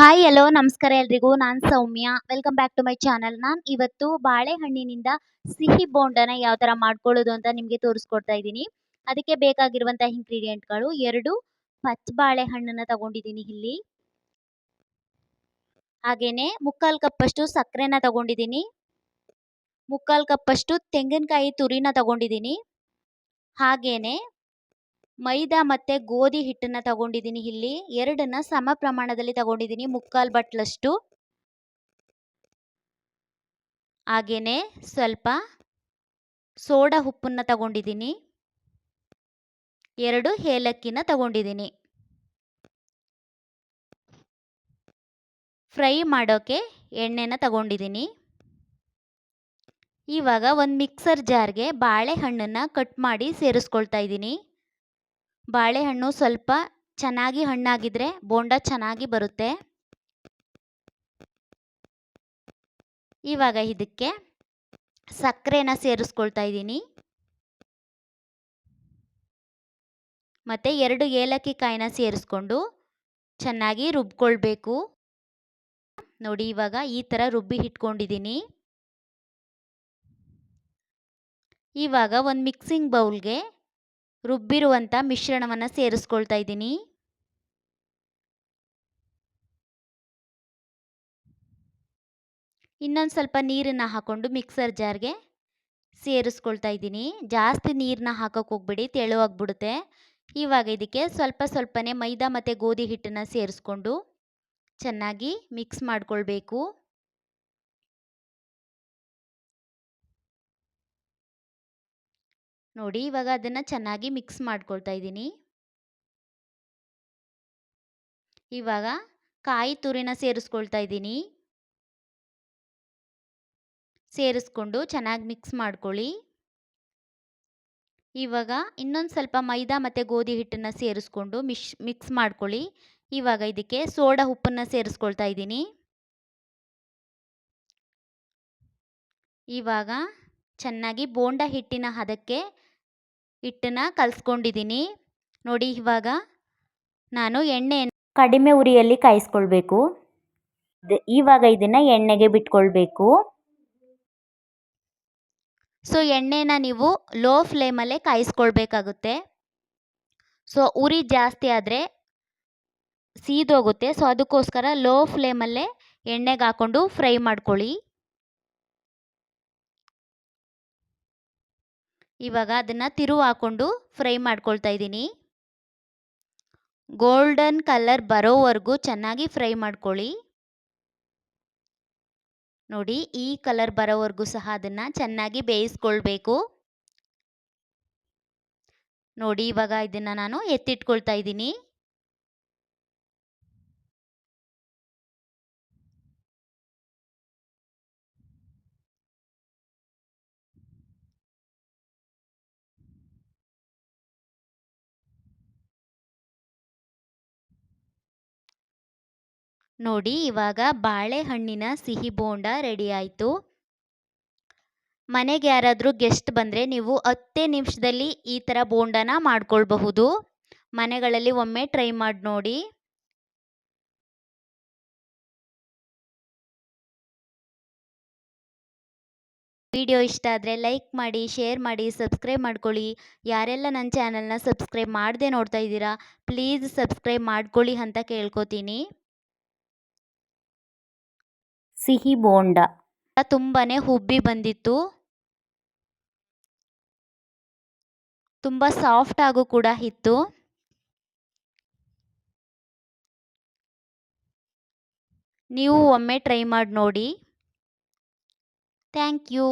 Hi hello ನಮಸ್ಕಾರ ಎಲ್ರಿಗೂ. ನಾನು Soumya. Welcome back to my channel ನಾನು ಇವತ್ತು ಬಾಳೆಹಣ್ಣಿನಿಂದ ಸಿಹಿ ಬೋಂಡನ ಯಾವ ಥರ ಮಾಡ್ಕೊಳ್ಳೋದು ಅಂತ ನಿಮಗೆ ತೋರಿಸ್ಕೊಡ್ತಾ ಇದ್ದೀನಿ. ಅದಕ್ಕೆ ಬೇಕಾಗಿರುವಂಥ ಇಂಗ್ರೀಡಿಯೆಂಟ್ಗಳು ಎರಡು ಪಚ್ಚ ಬಾಳೆಹಣ್ಣನ್ನು ತಗೊಂಡಿದ್ದೀನಿ ಇಲ್ಲಿ. ಹಾಗೇನೆ ಮುಕ್ಕಾಲು ಕಪ್ಪಷ್ಟು ಸಕ್ಕರೆನ ತಗೊಂಡಿದ್ದೀನಿ. ಮುಕ್ಕಾಲು ಕಪ್ಪಷ್ಟು ತೆಂಗಿನಕಾಯಿ ತುರಿನ ತಗೊಂಡಿದ್ದೀನಿ. ಹಾಗೇನೆ ಮೈದಾ ಮತ್ತು ಗೋಧಿ ಹಿಟ್ಟನ್ನ ತಗೊಂಡಿದ್ದೀನಿ ಇಲ್ಲಿ. ಎರಡನ್ನ ಸಮ ಪ್ರಮಾಣದಲ್ಲಿ ತಗೊಂಡಿದ್ದೀನಿ, ಮುಕ್ಕಾಲು ಬಟ್ಲಷ್ಟು. ಹಾಗೇನೆ ಸ್ವಲ್ಪ ಸೋಡಾ ಉಪ್ಪನ್ನ ತಗೊಂಡಿದ್ದೀನಿ. ಎರಡು ಏಲಕ್ಕಿನ ತಗೊಂಡಿದ್ದೀನಿ. ಫ್ರೈ ಮಾಡೋಕ್ಕೆ ಎಣ್ಣೆನ ತಗೊಂಡಿದ್ದೀನಿ. ಇವಾಗ ಒಂದು ಮಿಕ್ಸರ್ ಜಾರ್ಗೆ ಬಾಳೆಹಣ್ಣನ್ನು ಕಟ್ ಮಾಡಿ ಸೇರಿಸ್ಕೊಳ್ತಾ ಇದ್ದೀನಿ. ಬಾಳೆಹಣ್ಣು ಸ್ವಲ್ಪ ಚೆನ್ನಾಗಿ ಹಣ್ಣಾಗಿದ್ರೆ ಬೋಂಡ ಚೆನ್ನಾಗಿ ಬರುತ್ತೆ. ಇವಾಗ ಇದಕ್ಕೆ ಸಕ್ಕರೆನ ಸೇರಿಸ್ಕೊಳ್ತಾ ಇದ್ದೀನಿ. ಮತ್ತು ಎರಡು ಏಲಕ್ಕಿ ಕಾಯಿನ ಸೇರಿಸ್ಕೊಂಡು ಚೆನ್ನಾಗಿ ರುಬ್ಕೊಳ್ಬೇಕು. ನೋಡಿ ಇವಾಗ ಈ ಥರ ರುಬ್ಬಿ ಇಟ್ಕೊಂಡಿದ್ದೀನಿ. ಇವಾಗ ಒಂದು ಮಿಕ್ಸಿಂಗ್ ಬೌಲ್ಗೆ ರುಬ್ಬಿರುವಂಥ ಮಿಶ್ರಣವನ್ನು ಸೇರಿಸ್ಕೊಳ್ತಾ ಇದ್ದೀನಿ. ಇನ್ನೊಂದು ಸ್ವಲ್ಪ ನೀರನ್ನು ಹಾಕ್ಕೊಂಡು ಮಿಕ್ಸರ್ ಜಾರ್ಗೆ ಸೇರಿಸ್ಕೊಳ್ತಾ ಇದ್ದೀನಿ. ಜಾಸ್ತಿ ನೀರನ್ನ ಹಾಕೋಕೆ ಹೋಗ್ಬಿಡಿ, ತೆಳುವಾಗ್ಬಿಡುತ್ತೆ. ಇವಾಗ ಇದಕ್ಕೆ ಸ್ವಲ್ಪ ಸ್ವಲ್ಪನೇ ಮೈದಾ ಮತ್ತು ಗೋಧಿ ಹಿಟ್ಟನ್ನು ಸೇರಿಸ್ಕೊಂಡು ಚೆನ್ನಾಗಿ ಮಿಕ್ಸ್ ಮಾಡ್ಕೊಳ್ಬೇಕು. ನೋಡಿ ಇವಾಗ ಅದನ್ನು ಚೆನ್ನಾಗಿ ಮಿಕ್ಸ್ ಮಾಡ್ಕೊಳ್ತಾ ಇದ್ದೀನಿ. ಇವಾಗ ಕಾಯಿ ತುರಿನ ಸೇರಿಸ್ಕೊಳ್ತಾ ಇದ್ದೀನಿ. ಸೇರಿಸ್ಕೊಂಡು ಚೆನ್ನಾಗಿ ಮಿಕ್ಸ್ ಮಾಡ್ಕೊಳ್ಳಿ. ಇವಾಗ ಇನ್ನೊಂದು ಸ್ವಲ್ಪ ಮೈದಾ ಮತ್ತು ಗೋಧಿ ಹಿಟ್ಟನ್ನು ಸೇರಿಸ್ಕೊಂಡು ಮಿಶ್, ಮಿಕ್ಸ್ ಮಾಡ್ಕೊಳ್ಳಿ. ಇವಾಗ ಇದಕ್ಕೆ ಸೋಡಾ ಉಪ್ಪನ್ನು ಸೇರಿಸ್ಕೊಳ್ತಾ ಇದ್ದೀನಿ. ಇವಾಗ ಚೆನ್ನಾಗಿ ಬೋಂಡ ಹಿಟ್ಟಿನ ಹದಕ್ಕೆ ಹಿಟ್ಟನ್ನು ಕಲಸ್ಕೊಂಡಿದ್ದೀನಿ ನೋಡಿ ಇವಾಗ ನಾನು ಎಣ್ಣೆ ಕಡಿಮೆ ಉರಿಯಲ್ಲಿ ಕಾಯಿಸ್ಕೊಳ್ಬೇಕು. ಇವಾಗ ಇದನ್ನು ಎಣ್ಣೆಗೆ ಬಿಟ್ಕೊಳ್ಬೇಕು. ಸೊ ಎಣ್ಣೆನ ನೀವು ಲೋ ಫ್ಲೇಮಲ್ಲೇ ಕಾಯಿಸ್ಕೊಳ್ಬೇಕಾಗುತ್ತೆ. ಸೊ ಉರಿ ಜಾಸ್ತಿ ಆದರೆ ಸೀದೋಗುತ್ತೆ. ಸೊ ಅದಕ್ಕೋಸ್ಕರ ಲೋ ಫ್ಲೇಮಲ್ಲೇ ಎಣ್ಣೆಗೆ ಹಾಕ್ಕೊಂಡು ಫ್ರೈ ಮಾಡ್ಕೊಳ್ಳಿ. ಇವಾಗ ಅದನ್ನು ತಿರುವು ಹಾಕ್ಕೊಂಡು ಫ್ರೈ ಮಾಡ್ಕೊಳ್ತಾ ಇದ್ದೀನಿ. ಗೋಲ್ಡನ್ ಕಲರ್ ಬರೋವರೆಗೂ ಚೆನ್ನಾಗಿ ಫ್ರೈ ಮಾಡ್ಕೊಳ್ಳಿ. ನೋಡಿ, ಈ ಕಲರ್ ಬರೋವರೆಗೂ ಸಹ ಅದನ್ನು ಚೆನ್ನಾಗಿ ಬೇಯಿಸ್ಕೊಳ್ಬೇಕು. ನೋಡಿ, ಇವಾಗ ಇದನ್ನು ನಾನು ಎತ್ತಿಟ್ಕೊಳ್ತಾ ಇದ್ದೀನಿ. ನೋಡಿ, ಇವಾಗ ಬಾಳೆಹಣ್ಣಿನ ಸಿಹಿ ಬೋಂಡ ರೆಡಿ ಆಯಿತು ಮನೆಗೆ ಯಾರಾದರೂ ಗೆಸ್ಟ್ ಬಂದರೆ ನೀವು ಹತ್ತೇ ನಿಮಿಷದಲ್ಲಿ ಈ ಥರ ಬೋಂಡನ ಮಾಡ್ಕೊಳ್ಬಹುದು. ಮನೆಗಳಲ್ಲಿ ಒಮ್ಮೆ ಟ್ರೈ ಮಾಡಿ ನೋಡಿ. ವಿಡಿಯೋ ಇಷ್ಟ ಆದರೆ ಲೈಕ್ ಮಾಡಿ, ಶೇರ್ ಮಾಡಿ, ಸಬ್ಸ್ಕ್ರೈಬ್ ಮಾಡ್ಕೊಳ್ಳಿ. ಯಾರೆಲ್ಲ ನನ್ನ ಚಾನಲ್ನ ಸಬ್ಸ್ಕ್ರೈಬ್ ಮಾಡದೆ ನೋಡ್ತಾ ಇದ್ದೀರಾ, ಪ್ಲೀಸ್ ಸಬ್ಸ್ಕ್ರೈಬ್ ಮಾಡ್ಕೊಳ್ಳಿ ಅಂತ ಕೇಳ್ಕೊತೀನಿ. ಸಿಹಿ ಬೋಂಡ. ತುಂಬಾ ಹುಬ್ಬಿ ಬಂದಿತ್ತು. ತುಂಬ ಸಾಫ್ಟ್ ಆಗು ಕೂಡ ಇತ್ತು. ನೀವು ಒಮ್ಮೆ ಟ್ರೈ ಮಾಡಿ ನೋಡಿ. Thank you.